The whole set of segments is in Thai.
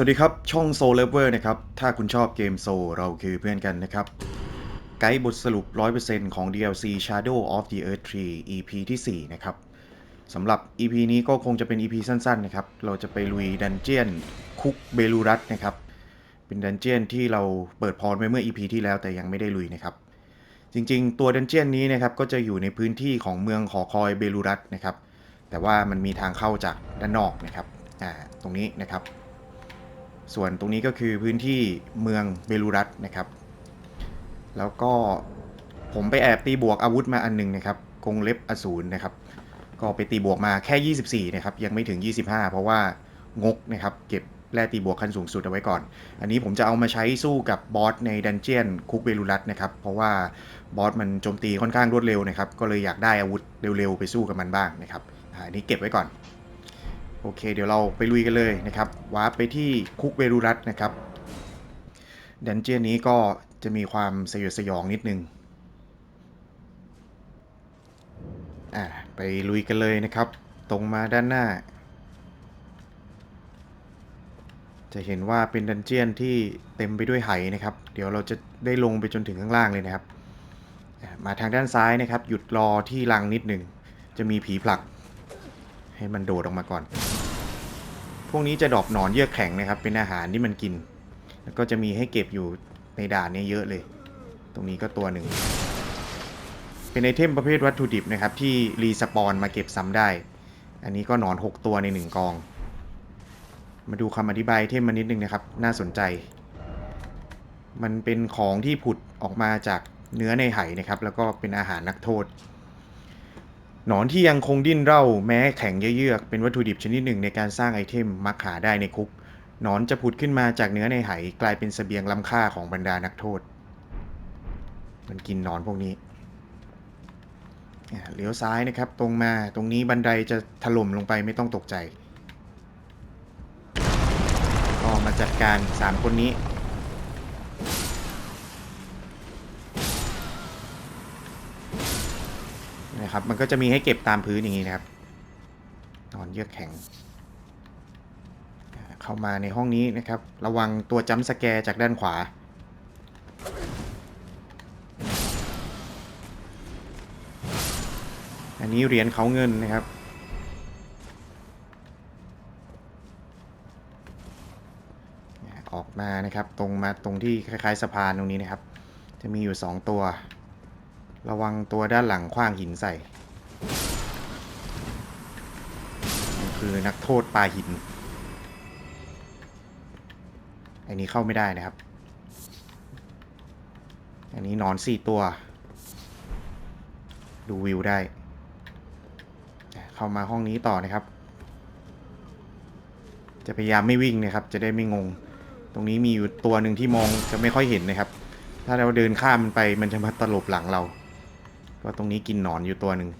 สวัสดีครับช่อง Soul Lover นะครับ ถ้าคุณชอบเกม Soul เราคือเพื่อนกันนะครับ ไกด์บทสรุป 100%ของ DLC Shadow of the Earth 3 EP ที่ 4 นะครับสำหรับ EP นี้ก็คงจะเป็น EP สั้นๆนะครับ เราจะไปลุยดันเจียนคุกเบลูรัสนะครับ เป็นดันเจียนที่เราเปิดพรไว้เมื่อ EP ที่แล้วแต่ยังไม่ได้ลุยนะครับ จริงๆ ตัวดันเจียนนี้นะครับก็จะอยู่ในพื้นที่ของเมืองหอคอยเบลูรัสนะครับ แต่ว่ามันมีทางเข้าจากด้านนอกนะครับอ่าตรงนี้นะครับ ส่วนตรงนี้ก็คือพื้นที่เมืองเบลูรัสนะครับ แล้วก็ผมไปแอบตีบวกอาวุธมาอันหนึงนะครับกงเล็บอสูรนะครับ ก็ไปตีบวกมาแค่ 24 นะครับ ยังไม่ถึง 25 เพราะว่างกนะครับ เก็บแร่ตีบวกขั้นสูงสุดเอาไว้ก่อน อันนี้ผมจะเอามาใช้สู้กับบอสในดันเจียนคุกเบลูรัสนะครับ เพราะว่าบอสมันโจมตีค่อนข้างรวดเร็วนะครับ ก็เลยอยากได้อาวุธเร็วๆ ไปสู้กับมันบ้างนะครับอันนี้เก็บไว้ก่อน โอเค เดี๋ยวเราไปลุยกันเลยนะครับวาร์ปไปที่คุกเบรูรัสนะครับดันเจียนนี้ก็จะมีความสยดสยองนิดนึงอ่าไปลุยกันเลยนะครับ ตรงมาด้านหน้า จะเห็นว่าเป็นดันเจียนที่เต็มไปด้วยไหนะครับ เดี๋ยวเราจะได้ลงไปจนถึงข้างล่างเลยนะครับ มาทางด้านซ้ายนะครับ หยุดรอที่รังนิดหนึ่งจะมีผีผลัก ให้มันโดดออกมาก่อน พวกนี้จะดอปหนอนเยือกแข็งนะครับ เป็นอาหารที่มันกิน แล้วก็จะมีให้เก็บอยู่ในด่านเนี้เยอะเลย ตรงนี้ก็ตัวหนึ่ง เป็นไอเทมประเภทวัตถุดิบนะครับ ที่รีสปอนมาเก็บซ้ำได้ อันนี้ก็หนอน 6 ตัวใน 1 กอง มาดูคำอธิบายไอเทมมานิดนึงนะครับ น่าสนใจ มันเป็นของที่ผุดออกมาจากเนื้อในไหนะครับ แล้วก็เป็นอาหารนักโทษ นอนที่ยังคงดิ้นเร่าแม้แข็งเยือกเป็นวัตถุดิบชนิดหนึ่งในการสร้างไอเทมมักหาได้ในคุกนอนจะผุดขึ้นมาจากเนื้อในไหกลายเป็นเสบียงล้ำค่าของบรรดานักโทษ มันกินนอนพวกนี้เลี้ยวซ้ายนะครับ ตรงมาตรงนี้บันไดจะถล่มลงไปไม่ต้องตกใจก็มาจัดการ 3 คนนี้ นะครับ มันก็จะมีให้เก็บตามพื้นอย่างนี้นะครับ นอนเยือกแข็ง เข้ามาในห้องนี้นะครับ ระวังตัวจัมสแกร์จากด้านขวา อันนี้เหรียญเขาเงินนะครับออกมานะครับ ตรงมาตรงที่คล้ายๆสะพานตรงนี้นะครับ จะมีอยู่ 2 ตัว ระวังตัวด้านหลังขว้างหินใส่คือนักโทษปลาหิน อันนี้เข้าไม่ได้นะครับ อันนี้นอนสี่ตัว ดูวิวได้ เข้ามาห้องนี้ต่อนะครับ จะพยายามไม่วิ่งนะครับ จะได้ไม่งง ตรงนี้มีอยู่ตัวหนึ่งที่มองจะไม่ค่อยเห็นนะครับ ถ้าเราเดินข้ามมันไปมันจะมาตลบหลังเรา ก็ตรงนี้กินหนอนอยู่ตัวหนึ่ง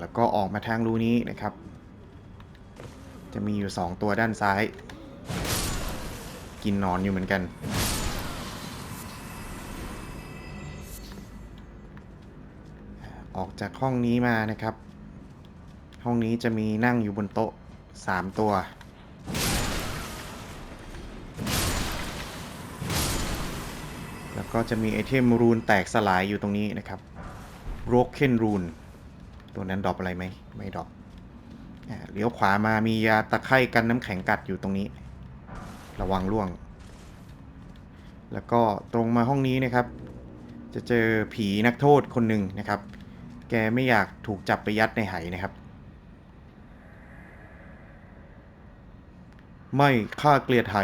แล้วก็ออกมาทางรูนี้นะครับ จะมีอยู่ 2 ตัวด้านซ้าย กินหนอนอยู่เหมือนกันออกจากห้องนี้มานะครับ ห้องนี้จะมีนั่งอยู่บนโต๊ะ 3 ตัว ก็จะมีไอเทมรูนแตกสลายอยู่ตรงนี้นะครับ Broken Rune ตัวนั้นดรอปอะไรไหมไม่ดรอปเลี้ยวขวามามียาตะไคร่กันน้ำแข็งกัดอยู่ตรงนี้ ระวังล่วง แล้วก็ตรงมาห้องนี้นะครับ จะเจอผีนักโทษคนหนึ่งนะครับ แกไม่อยากถูกจับไปยัดในไหนะครับ ไม่ข้าเกลียดไห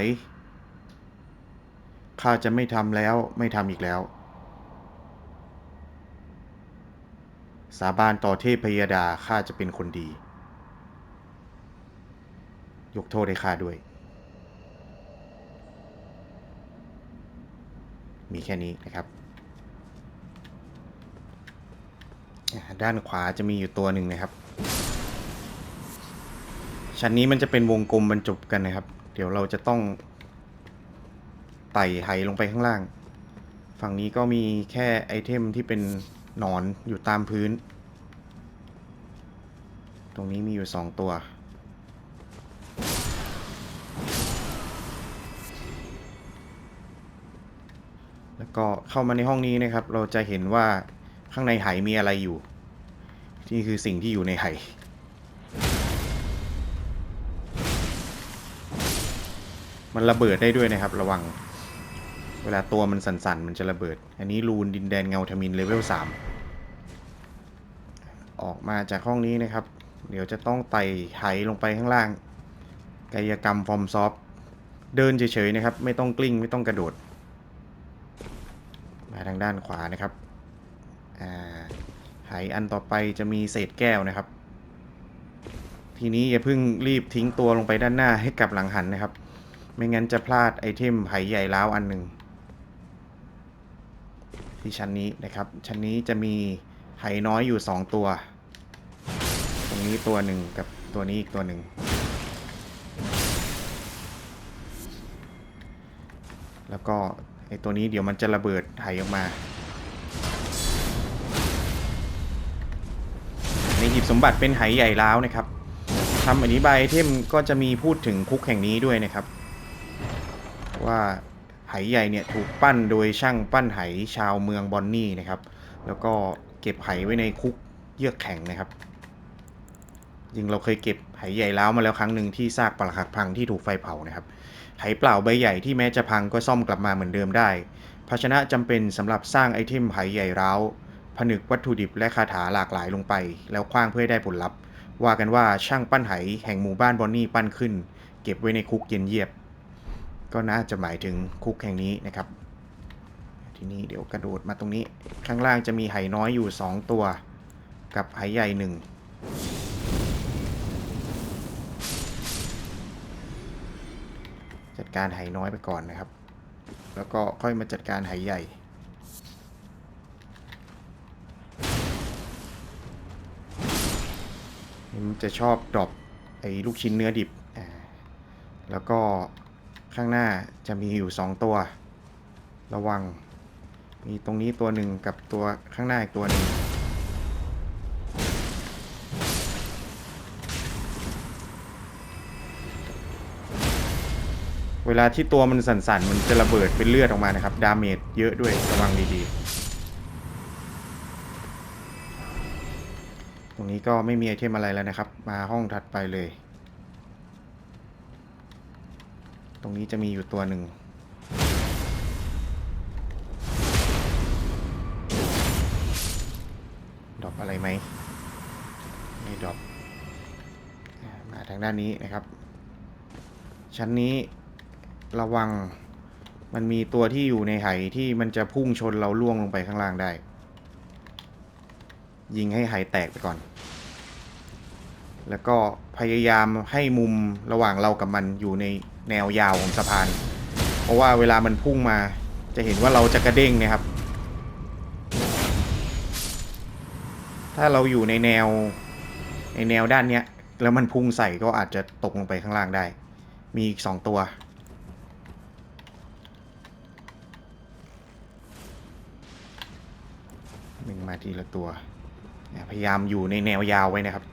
ข้าจะไม่ทำแล้วไม่ทำอีกแล้ว สาบานต่อเทพพยดาข้าจะเป็นคนดี ยกโทษให้ข้าด้วย มีแค่นี้นะครับ ด้านขวาจะมีอยู่ตัวหนึ่งนะครับชั้นนี้มันจะเป็นวงกลมบรรจบกันนะครับ เดี๋ยวเราจะต้อง ไต่ไหลงไปข้างล่าง ฝั่งนี้ก็มีแค่ไอเทมที่เป็นหนอนอยู่ตามพื้น ตรงนี้มีอยู่สองตัว แล้วก็เข้ามาในห้องนี้นะครับ เราจะเห็นว่าข้างในไหมีอะไรอยู่ นี่คือสิ่งที่อยู่ในไหมันระเบิดได้ด้วยนะครับระวัง เวลาตัวมันสั่นๆ มันจะระเบิด อันนี้รูนดินแดนเงาทมินเลเวล3ออกมาจากห้องนี้นะครับ เดี๋ยวจะต้องไต่ไหลงไปข้างล่าง กายกรรมฟอร์มซอฟเดินเฉยๆนะครับ ไม่ต้องกลิ้งไม่ต้องกระโดด มาทางด้านขวานะครับอ่าไหอันต่อไปจะมีเศษแก้วนะครับ ทีนี้อย่าเพิ่งรีบทิ้งตัวลงไปด้านหน้าให้กลับหลังหันนะครับ ไม่งั้นจะพลาดไอเทมไหใหญ่ล้าวอันหนึ่ง ที่ชั้นนี้นะครับ ชั้นนี้จะมีไหน้อยอยู่ 2 ตัว ตรงนี้ตัวหนึ่งกับตัวนี้อีกตัวหนึ่งแล้วก็ไอตัวนี้เดี๋ยวมันจะระเบิดไหออกมาในหีบสมบัติเป็นไหใหญ่ล้าวนะครับทำอธิบายไอเทมก็จะมีพูดถึงคุกแห่งนี้ด้วยนะครับ ว่า ไหใหญ่เนี่ยถูกปั้นโดยช่างปั้นไหชาวเมืองบอนนี่นะครับ แล้วก็เก็บไหไว้ในคุกเยือกแข็งนะครับจริงเราเคยเก็บไหใหญ่ล้าวมาแล้วครั้งหนึ่งที่ซากปรักหักพังที่ถูกไฟเผานะครับไหเปล่าใบใหญ่ที่แม้จะพังก็ซ่อมกลับมาเหมือนเดิมได้ ภาชนะจำเป็นสำหรับสร้างไอเทมไหใหญ่ร้าวผนึกวัตถุดิบและคาถาหลากหลายลงไป แล้วคว้างเพื่อได้ผลลัพธ์ว่ากันว่าช่างปั้นไหแห่งหมู่บ้านบอนนี่ปั้นขึ้น เก็บไว้ในคุกเย็นเยียบ ก็น่าจะหมายถึงคุกแห่งนี้นะครับ ทีนี้เดี๋ยวกระโดดมาตรงนี้ ข้างล่างจะมีไหน้อยอยู่ 2 ตัว กับไหใหญ่หนึ่งจัดการไหน้อยไปก่อนนะครับ แล้วก็ค่อยมาจัดการไหใหญ่มันจะชอบดรอปไอ้ลูกชิ้นเนื้อดิบ แล้วก็ ข้างหน้าจะมีอยู่ 2 ตัว ระวัง มีตรงนี้ตัวหนึ่งกับตัวข้างหน้าอีกตัวหนึ่งเวลาที่ตัวมันสั่นๆ มันจะระเบิดเป็นเลือดออกมานะครับ ดาเมจเยอะด้วยระวังดีๆ ตรงนี้ก็ไม่มีไอเทมอะไรแล้วนะครับ มาห้องถัดไปเลย ตรงนี้จะมีอยู่ตัวหนึ่งดรอปอะไรไหมไม่ดรอปมาทางด้านนี้นะครับ ชั้นนี้ระวังมันมีตัวที่อยู่ในไหที่มันจะพุ่งชนเราล่วงลงไปข้างล่างได้ ยิงให้ไหแตกไปก่อน แล้วก็พยายามให้มุมระหว่างเรากับมันอยู่ใน แนวยาวของสะพาน เพราะว่าเวลามันพุ่งมา จะเห็นว่าเราจะกระเด้งนะครับ ถ้าเราอยู่ในแนวในแนวด้านเนี้ย แล้วมันพุ่งใส่ก็อาจจะตกลงไปข้างล่างได้ มีอีกสองตัวหนึ่งมาทีละตัว พยายามอยู่ในแนวยาวไว้นะครับ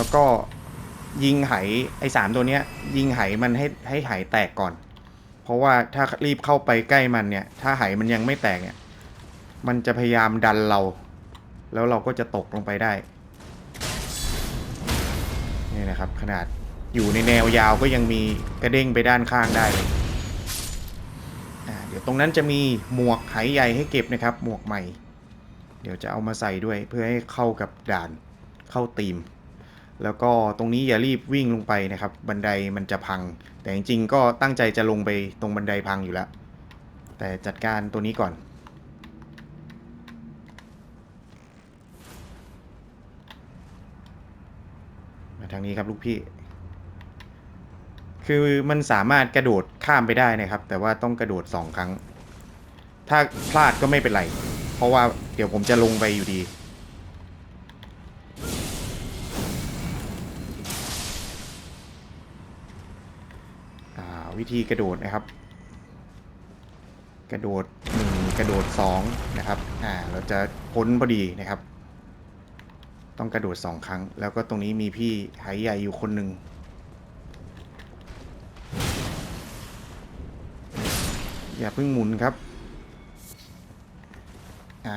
แล้วก็ยิงไหไอ้สามตัวเนี้ย ยิงไหมันให้ให้ไหแตกก่อน เพราะว่าถ้ารีบเข้าไปใกล้มันเนี่ย ถ้าไหมันยังไม่แตกเนี่ย มันจะพยายามดันเรา แล้วเราก็จะตกลงไปได้นี่นะครับ ขนาดอยู่ในแนวยาวก็ยังมีกระเด้งไปด้านข้างได้เลยเดี๋ยวตรงนั้นจะมีหมวกไหใหญ่ให้เก็บนะครับ หมวกใหม่ เดี๋ยวจะเอามาใส่ด้วยเพื่อให้เข้ากับด่านเข้าตีม แล้วก็ตรงนี้อย่ารีบวิ่งลงไปนะครับ บันไดมันจะพัง แต่จริงๆ ก็ตั้งใจจะลงไปตรงบันไดพังอยู่แล้ว แต่จัดการตัวนี้ก่อน มาทางนี้ครับลูกพี่ คือมันสามารถกระโดดข้ามไปได้นะครับ แต่ว่าต้องกระโดดสองครั้ง ถ้าพลาดก็ไม่เป็นไร เพราะว่าเดี๋ยวผมจะลงไปอยู่ดี วิธีกระโดดนะครับ กระโดดหนึ่งกระโดดสองนะครับอ่าเราจะพ้นพอดีนะครับ ต้องกระโดดสองครั้ง แล้วก็ตรงนี้มีพี่ไหใหญ่อยู่คนหนึ่งอย่าเพิ่งหมุนครับอ่า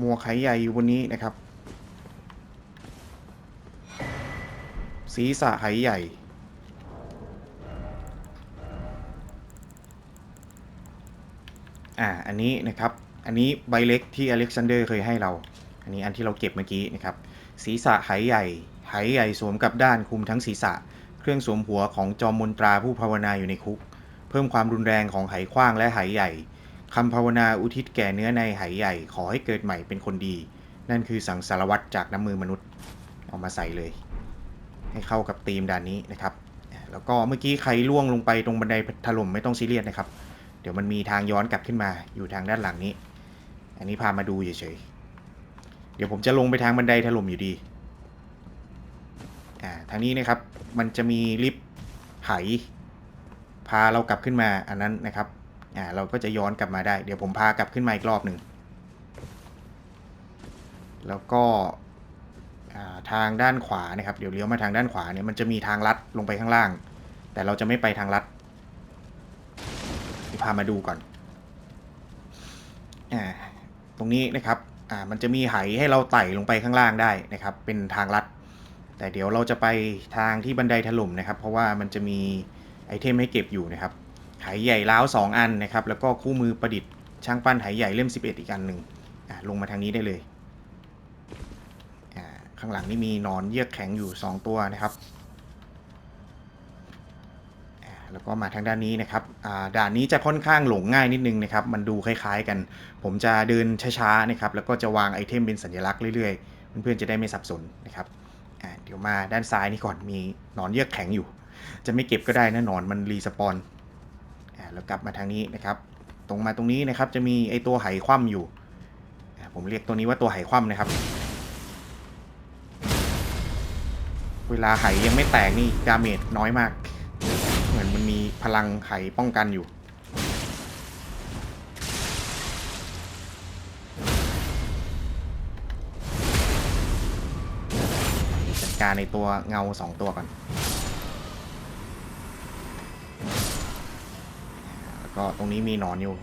มัวไหใหญ่อยู่บนนี้นะครับ ศีรษะไหใหญ่ อ่าอันนี้นะครับอันนี้ใบเล็กที่อเล็กซานเดอร์เคยให้เรา อันนี้อันที่เราเก็บเมื่อกี้นะครับศีรษะไหใหญ่ไหใหญ่สวมกับด้านคุมทั้งศีรษะ เครื่องสวมหัวของจอมมนตราผู้ภาวนาอยู่ในคุก เพิ่มความรุนแรงของไหขว้างและไหใหญ่คำภาวนาอุทิศแก่เนื้อในไหใหญ่ขอให้เกิดใหม่เป็นคนดี นั่นคือสังสารวัตรจากน้ำมือมนุษย์ เอามาใส่เลย ให้เข้ากับธีมด่านนี้นะครับ แล้วก็เมื่อกี้ใครล่วงลงไปตรงบันไดถล่มไม่ต้องซีเรียสนะครับ เดี๋ยวมันมีทางย้อนกลับขึ้นมาอยู่ทางด้านหลังนี้ อันนี้พามาดูเฉยๆ เดี๋ยวผมจะลงไปทางบันไดถล่มอยู่ดี อ่า ทางนี้นะครับ มันจะมีลิฟต์ไหพาเรากลับขึ้นมาอันนั้นนะครับ อ่า เราก็จะย้อนกลับมาได้ เดี๋ยวผมพากลับขึ้นมาอีกรอบหนึ่ง แล้วก็อ่าทางด้านขวานะครับ เดี๋ยวเลี้ยวมาทางด้านขวาเนี่ยมันจะมีทางลัดลงไปข้างล่าง แต่เราจะไม่ไปทางลัด พามาดูก่อน อ่า ตรงนี้นะครับ อ่า มันจะมีไหให้เราไต่ลงไปข้างล่างได้นะครับ เป็นทางลัด แต่เดี๋ยวเราจะไปทางที่บันไดถล่มนะครับ เพราะว่ามันจะมีไอเทมให้เก็บอยู่นะครับ ไหใหญ่ล้าวสองอันนะครับ แล้วก็คู่มือประดิษฐ์ช่างปั้นไหใหญ่เล่ม 11 อีกอันหนึ่งอ่าลงมาทางนี้ได้เลย อ่า ข้างหลังนี่มีนอนเยือกแข็งอยู่ 2 ตัวนะครับ แล้วก็มาทางด้านนี้นะครับด่านนี้จะค่อนข้างหลงง่ายนิดนึงนะครับมันดูคล้ายๆกัน ผมจะเดินช้าๆนะครับแล้วก็จะวางไอเทมเป็นสัญลักษณ์เรื่อยๆเพื่อนๆจะได้ไม่สับสนนะครับเดี๋ยวมาด้านซ้ายนี่ก่อนมีหนอนเยือกแข็งอยู่ จะไม่เก็บก็ได้นะหนอนมันรีสปอนแล้วกลับมาทางนี้นะครับตรงมาตรงนี้นะครับจะมีไอตัวไหคว่ำอยู่ ผมเรียกตัวนี้ว่าตัวไหคว่ำนะครับ เวลาไหยังไม่แตกนี่ดาเมจน้อยมาก พลังไขป้องกันอยู่ จัดการในตัวเงาสองตัวก่อน แล้วก็ตรงนี้มีหนอนอยู่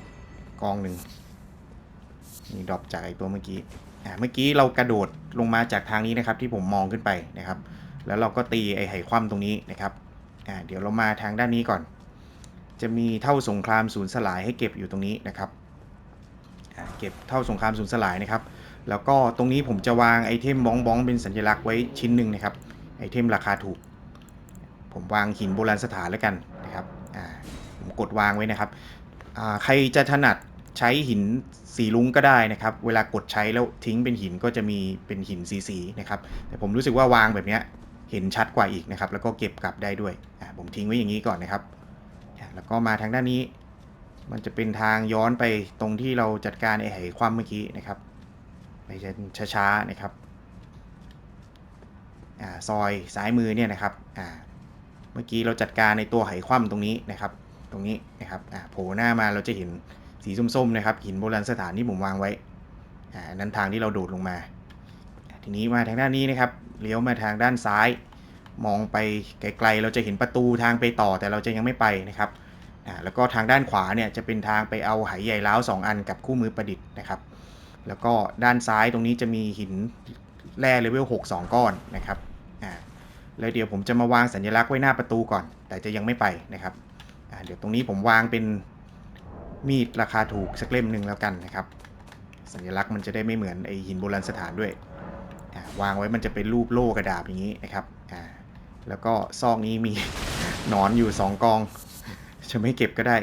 กองหนึ่งมีดรอปจากไอตัวเมื่อกี้อ่าเมื่อกี้เรากระโดดลงมาจากทางนี้นะครับที่ผมมองขึ้นไปนะครับ แล้วเราก็ตีไอไหคว่ำตรงนี้นะครับอ่าเดี๋ยวเรามาทางด้านนี้ก่อน จะมีเท่าสงครามศูนย์สลายให้เก็บอยู่ตรงนี้นะครับเก็บเท่าสงครามศูนย์สลายนะครับ แล้วก็ตรงนี้ผมจะวางไอเทมบ้องบ้องเป็นสัญลักษณ์ไว้ชิ้นหนึ่งนะครับไอเทมราคาถูก ผมวางหินโบราณสถานแล้วกันนะครับผมกดวางไว้นะครับใครจะถนัดใช้หินสีลุ้งก็ได้นะครับ เวลากดใช้แล้วทิ้งเป็นหินก็จะมีเป็นหินสีสีนะครับ แต่ผมรู้สึกว่าวางแบบนี้เห็นชัดกว่าอีกนะครับ แล้วก็เก็บกลับได้ด้วยผมทิ้งไว้อย่างนี้ก่อนนะครับ แล้วก็มาทางด้านนี้ มันจะเป็นทางย้อนไปตรงที่เราจัดการไอ้ไหความเมื่อกี้นะครับ ไปช้าๆนะครับอซอยซ้ายมือเนี่ยนะครับเมื่อกี้เราจัดการในตัวไหคว่ำตรงนี้นะครับ ตรงนี้นะครับโผล่หน้ามาเราจะเห็นสีส้มๆนะครับหินโบราณสถานที่ผมวางไว้นั้นทางที่เราโดดลงมา ทีนี้มาทางด้านนี้นะครับเลี้ยวมาทางด้านซ้าย มองไปไกลๆ เราจะเห็นประตูทางไปต่อแต่เราจะยังไม่ไปนะครับอ่าแล้วก็ทางด้านขวาเนี่ยจะเป็นทางไปเอาไหใหญ่ล้าว2อันกับคู่มือประดิษฐ์นะครับ แล้วก็ด้านซ้ายตรงนี้จะมีหินแร่เลเวล6 2 ก้อนนะครับอ่าแล้วเดี๋ยวผมจะมาวางสัญลักษณ์ไว้หน้าประตูก่อน แต่จะยังไม่ไปนะครับอ่าเดี๋ยวตรงนี้ผมวางเป็นมีดราคาถูกสักเล่มหนึ่งแล้วกันนะครับ สัญลักษณ์มันจะได้ไม่เหมือนไอหินโบราณสถานด้วยวางไว้มันจะเป็นรูปโล่กระดาบอย่างนี้นะครับ แล้วก็ซอกนี้มีหนอนอยู่2กอง จะไม่เก็บก็ได้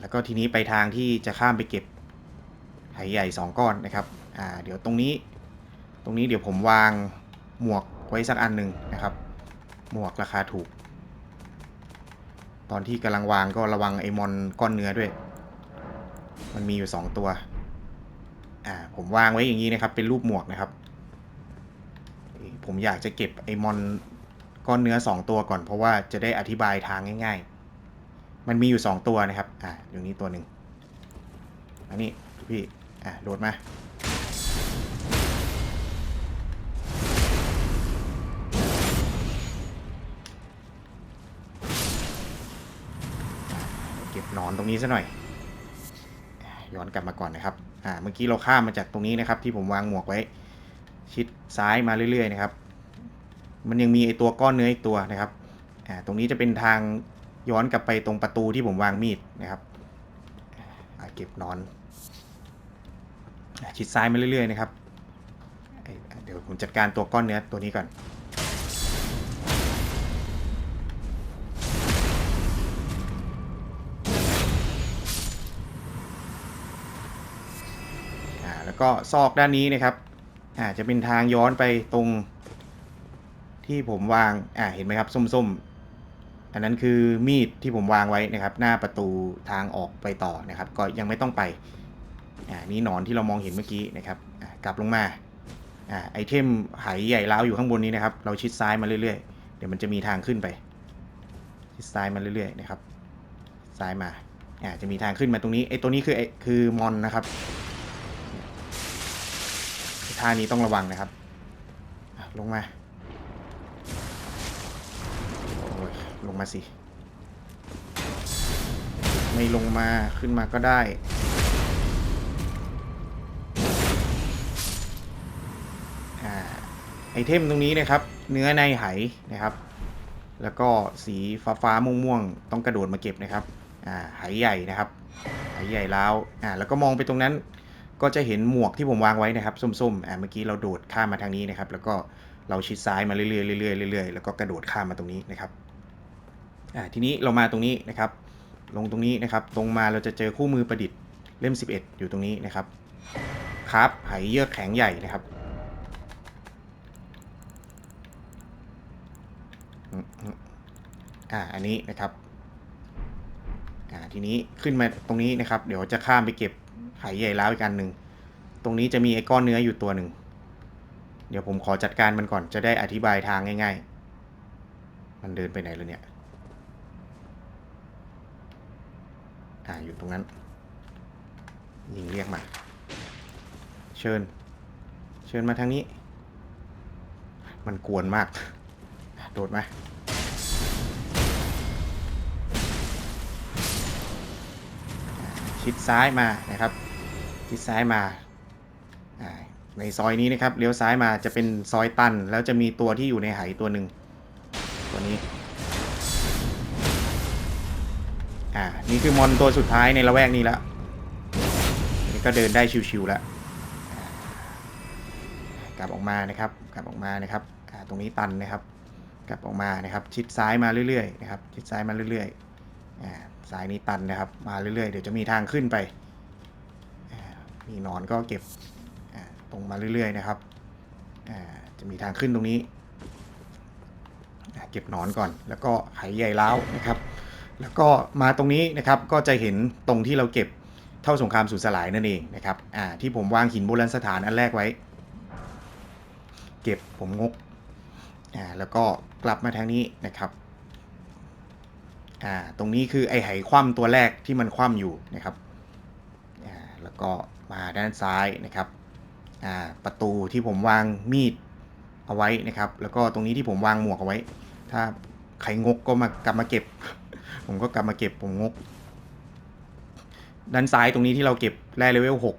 แล้วก็ทีนี้ไปทางที่จะข้ามไปเก็บไหใหญ่2ก้อนนะครับเดี๋ยวตรงนี้ ตรงนี้เดี๋ยวผมวางหมวกไว้สักอันหนึ่งนะครับ หมวกราคาถูก ตอนที่กำลังวางก็ระวังไอมอนก้อนเนื้อด้วย มันมีอยู่2ตัว อ่า ผมวางไว้อย่างนี้นะครับ เป็นรูปหมวกนะครับ ผมอยากจะเก็บไอมอนก้อนเนื้อ 2 ตัวก่อนเพราะว่าจะได้อธิบายทางง่ายๆ มันมีอยู่สองตัวนะครับ อ่าอยู่นี้ตัวหนึ่งอันนี้พี่ อ่าโดดมา เก็บนอนตรงนี้ซะหน่อย ย้อนกลับมาก่อนนะครับ อ่า เมื่อกี้เราข้ามมาจากตรงนี้นะครับ ที่ผมวางหมวกไว้ ชิดซ้ายมาเรื่อยๆนะครับ มันยังมีไอตัวก้อนเนื้ออีกตัวนะครับอ่าตรงนี้จะเป็นทางย้อนกลับไปตรงประตูที่ผมวางมีดนะครับเก็บนอน ชิดซ้ายมาเรื่อยๆนะครับ เดี๋ยวผมจัดการตัวก้อนเนื้อตัวนี้ก่อนอ่าแล้วก็ซอกด้านนี้นะครับ อ่าจะเป็นทางย้อนไปตรงที่ผมวาง อ่าเห็นไหมครับ ส้มๆ อันนั้นคือมีดที่ผมวางไว้นะครับ หน้าประตูทางออกไปต่อนะครับ ก็ยังไม่ต้องไป อ่านี่หนอนที่เรามองเห็นเมื่อกี้นะครับอ่ากลับลงมา อ่าไอเทมไหใหญ่ล้าวอยู่ข้างบนนี้นะครับ เราชิดซ้ายมาเรื่อยๆ เดี๋ยวมันจะมีทางขึ้นไป ชิดซ้ายมาเรื่อยๆนะครับ ซ้ายมา อ่าจะมีทางขึ้นมาตรงนี้ไอตัวนี้คือไอคือมอนนะครับ ท่านี้ต้องระวังนะครับ ลงมา โอ้ย ลงมาสิ ไม่ลงมาขึ้นมาก็ได้อ่าไอเทมตรงนี้นะครับ เนื้อในไหนะครับ แล้วก็สีฟ้าฟ้าม่วงๆ ต้องกระโดดมาเก็บนะครับอ่าไหใหญ่นะครับไหใหญ่แล้วอ่าแล้วก็มองไปตรงนั้น ก็จะเห็นหมวกที่ผมวางไว้นะครับส้มๆอ่าเมื่อกี้เราโดดข้ามมาทางนี้นะครับ แล้วก็เราชิดซ้ายมาเรื่อยๆเรื่อยๆเรื่อยๆแล้วก็กระโดดข้ามมาตรงนี้นะครับอ่าทีนี้เรามาตรงนี้นะครับ ลงตรงนี้นะครับ ตรงมาเราจะเจอคู่มือประดิษฐ์เล่ม 11 อยู่ตรงนี้นะครับครับไหเยือกแข็งใหญ่นะครับอ่าอันนี้นะครับอ่าทีนี้ขึ้นมาตรงนี้นะครับ เดี๋ยวจะข้ามไปเก็บ ไหใหญ่แล้วอีกอันหนึ่ง ตรงนี้จะมีไอ้ก้อนเนื้ออยู่ตัวหนึ่ง เดี๋ยวผมขอจัดการมันก่อนจะได้อธิบายทางง่าย ๆ มันเดินไปไหนแล้วเนี่ย อ่าอยู่ตรงนั้น ยิงเรียกมา เชิญ เชิญมาทางนี้ มันกวนมาก โดดมาชิดซ้ายมานะครับ ชิดซ้ายมา ในซอยนี้นะครับ เลี้ยวซ้ายมาจะเป็นซอยตัน แล้วจะมีตัวที่อยู่ในไหตัวหนึ่งตัวนี้ อ่า นี่คือมอนตัวสุดท้ายในละแวกนี้แล้วนี่ก็เดินได้ชิวๆแล้วกลับออกมานะครับ กลับออกมานะครับอ่าตรงนี้ตันนะครับ กลับออกมานะครับ ชิดซ้ายมาเรื่อยๆนะครับ ชิดซ้ายมาเรื่อยๆ อ่า ซ้ายนี้ตันนะครับ มาเรื่อยๆ เดี๋ยวจะมีทางขึ้นไป มีนอนก็เก็บตรงมาเรื่อยๆนะครับจะมีทางขึ้นตรงนี้ เก็บนอนก่อน แล้วก็ไหใหญ่ล้าวนะครับ แล้วก็มาตรงนี้นะครับก็จะเห็นตรงที่เราเก็บเท่าสงครามสูญสลายนั่นเองนะครับที่ผมวางหินโบราณสถานอันแรกไว้ เก็บผมงกแล้วก็กลับมาทางนี้นะครับตรงนี้คือไอไหคว่ำตัวแรกที่มันคว่ำอยู่นะครับแล้วก็ มาด้านซ้ายนะครับอ่าประตูที่ผมวางมีดเอาไว้นะครับ แล้วก็ตรงนี้ที่ผมวางหมวกเอาไว้ ถ้าใครงกก็มากลับมาเก็บ ผมก็กลับมาเก็บผมงก ด้านซ้ายตรงนี้ที่เราเก็บแร่เลเวลหก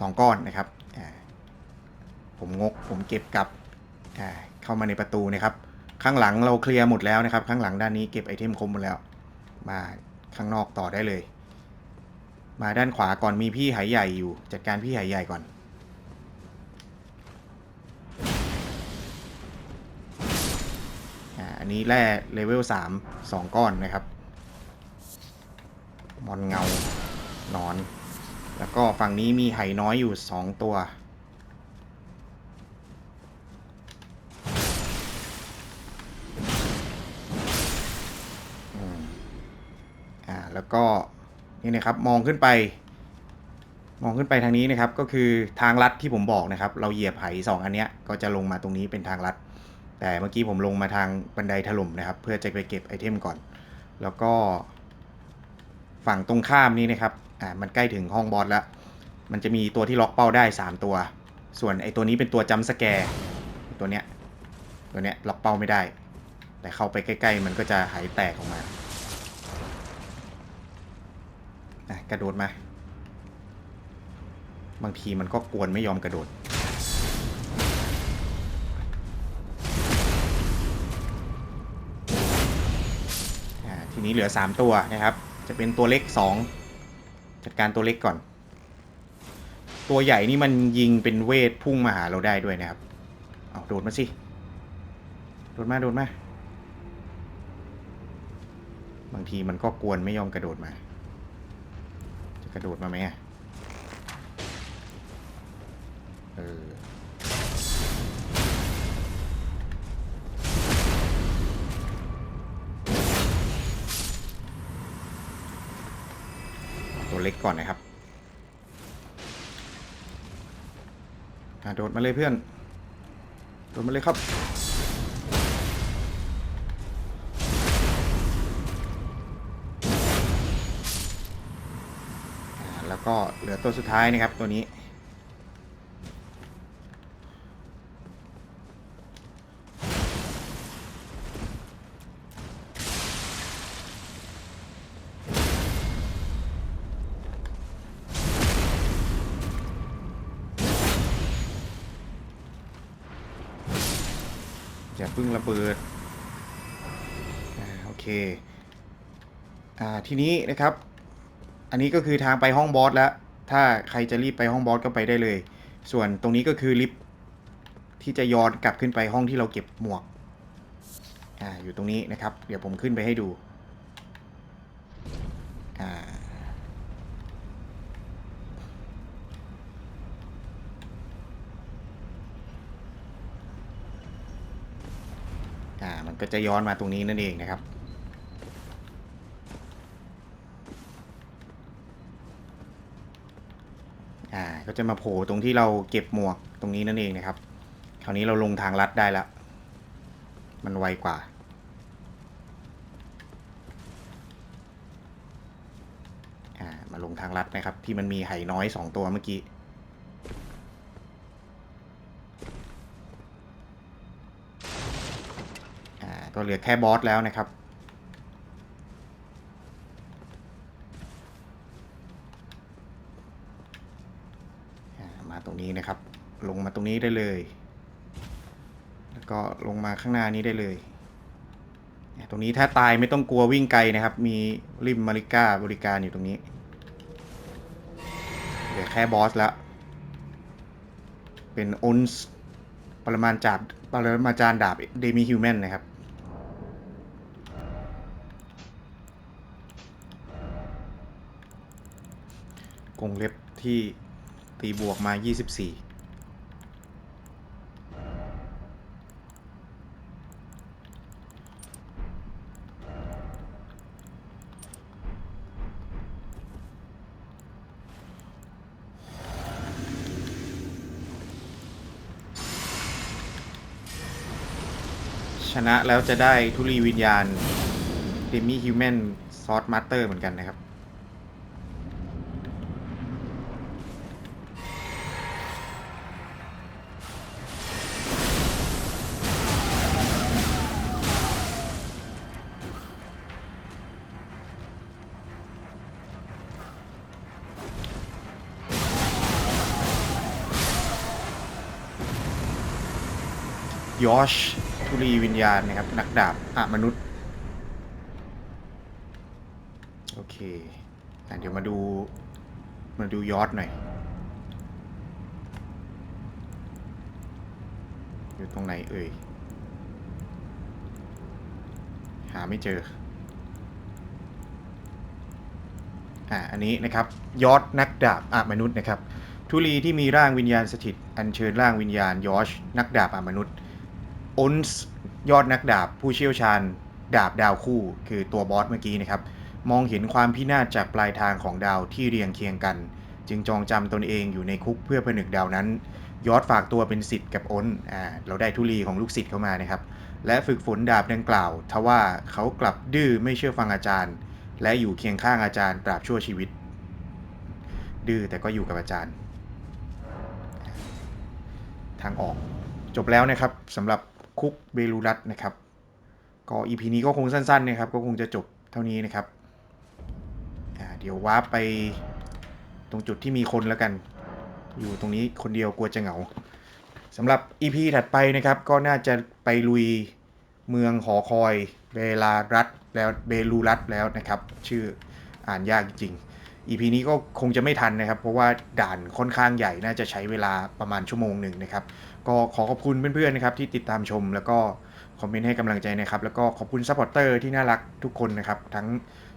สองก้อนนะครับอ่าผมงกผมเก็บกลับอ่าเข้ามาในประตูนะครับ ข้างหลังเราเคลียร์หมดแล้วนะครับ ข้างหลังด้านนี้เก็บไอเทมครบหมดแล้ว มาข้างนอกต่อได้เลย มาด้านขวาก่อนมีพี่หายใหญ่อยู่ จัดการพี่หายใหญ่ก่อน อันนี้แร่เลเวลสามสองก้อนนะครับ มอนเงาหนอน แล้วก็ฝั่งนี้มีไหน้อยอยู่สองตัว อ่า แล้วก็ นี่นะครับมองขึ้นไป มองขึ้นไปทางนี้นะครับ ก็คือทางลัดที่ผมบอกนะครับ เราเหยียบไหสองอันเนี้ยก็จะลงมาตรงนี้เป็นทางลัด แต่เมื่อกี้ผมลงมาทางบันไดถล่มนะครับ เพื่อจะไปเก็บไอเทมก่อน แล้วก็ ฝั่งตรงข้ามนี้นะครับอ่ามันใกล้ถึงห้องบอสแล้ว มันจะมีตัวที่ล็อกเป้าได้ 3 ตัว ส่วนไอตัวนี้เป็นตัวจัมสแกร์ตัวเนี้ยตัวเนี้ยล็อกเป้าไม่ได้ แต่เข้าไปใกล้ ๆ มันก็จะหายแตกออกมา อะกระโดดมา บางทีมันก็กวนไม่ยอมกระโดด ทีนี้เหลือ 3 ตัวนะครับ จะเป็นตัวเล็ก 2 จัดการตัวเล็กก่อน ตัวใหญ่นี่มันยิงเป็นเวทพุ่งมาหาเราได้ด้วยนะครับ เอาโดดมาสิ โดดมา โดดมา บางทีมันก็กวนไม่ยอมกระโดดมา กระโดดมาไหมอะเออตัวเล็กก่อนนะครับอะโดดมาเลยเพื่อน โดดมาเลยครับ ก็เหลือตัวสุดท้ายนะครับตัวนี้ อย่าพึ่งระเบิด อ่า โอเค อ่า ทีนี้นะครับ อันนี้ก็คือทางไปห้องบอสแล้ว ถ้าใครจะรีบไปห้องบอสก็ไปได้เลย ส่วนตรงนี้ก็คือลิฟต์ที่จะย้อนกลับขึ้นไปห้องที่เราเก็บหมวก อ่า อยู่ตรงนี้นะครับ เดี๋ยวผมขึ้นไปให้ดู อ่า อ่า มันก็จะย้อนมาตรงนี้นั่นเองนะครับ อ่า ก็ จะมาโผล่ตรงที่เราเก็บหมวกตรงนี้นั่นเองนะครับ คราวนี้เราลงทางลัดได้แล้วมันไวกว่าอ่า มาลงทางลัดนะครับ ที่มันมีไหน้อยสองตัวเมื่อกี้ก็เหลือแค่บอสแล้วนะครับ มาตรงนี้นะครับ ลงมาตรงนี้ได้เลย แล้วก็ลงมาข้างหน้านี้ได้เลยอ่าตรงนี้ถ้าตายไม่ต้องกลัววิ่งไกลนะครับ มีริมมาริก้าบริการอยู่ตรงนี้เหลือแค่บอสแล้วเป็นอนส์ปรมาจารย์ปรมาจารย์ดาบเดมิฮิวแมนนะครับกรงเล็บที่ ตีบวกมา 24ชนะแล้วจะได้ทุลีวิญญาณเดมิฮิวแมนซอสมาสเตอร์เหมือนกันนะครับ ยอชทุลีวิญญาณนะครับนักดาบอะมนุษย์ โอเคอ่เดี๋ยวมาดูมาดูยอดหน่อย อยู่ตรงไหนเอ่ย หาไม่เจออ่าอันนี้นะครับยอดนักดาบอะมนุษย์นะครับทุลีที่มีร่างวิญญาณสถิตอัญเชิญร่างวิญญาณยอชนักดาบอะมนุษย์ อนส์ยอดนักดาบผู้เชี่ยวชาญ ดาบดาวคู่ คือตัวบอสเมื่อกี้นะครับ มองเห็นความพินาศจากปลายทางของดาวที่เรียงเคียงกัน จึงจองจำตนเองอยู่ในคุกเพื่อผนึกดาวนั้น ยอดฝากตัวเป็นสิทธิ์กับอนอ่าเราได้ทุลีของลูกศิษย์เข้ามานะครับ และฝึกฝนดาบดังกล่าว ทว่าเขากลับดื้อไม่เชื่อฟังอาจารย์ และอยู่เคียงข้างอาจารย์ตราบชั่วชีวิต ดื้อแต่ก็อยู่กับอาจารย์ ทางออก จบแล้วนะครับสำหรับ คุกเบลูรัตนะครับ ก็อีพีนี้ก็คงสั้นๆนะครับ ก็คงจะจบเท่านี้นะครับเดี๋ยววาร์ปไปตรงจุดที่มีคนแล้วกัน อยู่ตรงนี้คนเดียวกลัวจะเหงาสำหรับ EP ถัดไปนะครับ ก็น่าจะไปลุยเมืองหอคอยเบลารัตแล้วเบลูรัตแล้วนะครับ ชื่ออ่านยากจริงๆ EP นี้ก็คงจะไม่ทันนะครับ เพราะว่าด่านค่อนข้างใหญ่น่าจะใช้เวลาประมาณชั่วโมงหนึ่งนะครับ ก็ขอขอบคุณเพื่อนๆนะครับที่ติดตามชมแล้วก็คอมเมนต์ให้กำลังใจนะครับ แล้วก็ขอบคุณซัพพอร์เตอร์ที่น่ารักทุกคนนะครับ ทั้ง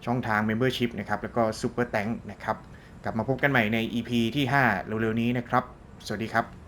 ช่องทาง Membership นะครับ แล้วก็ Super Thank นะครับ กลับมาพบกันใหม่ใน EP ที่ 5 เร็วๆนี้นะครับ สวัสดีครับ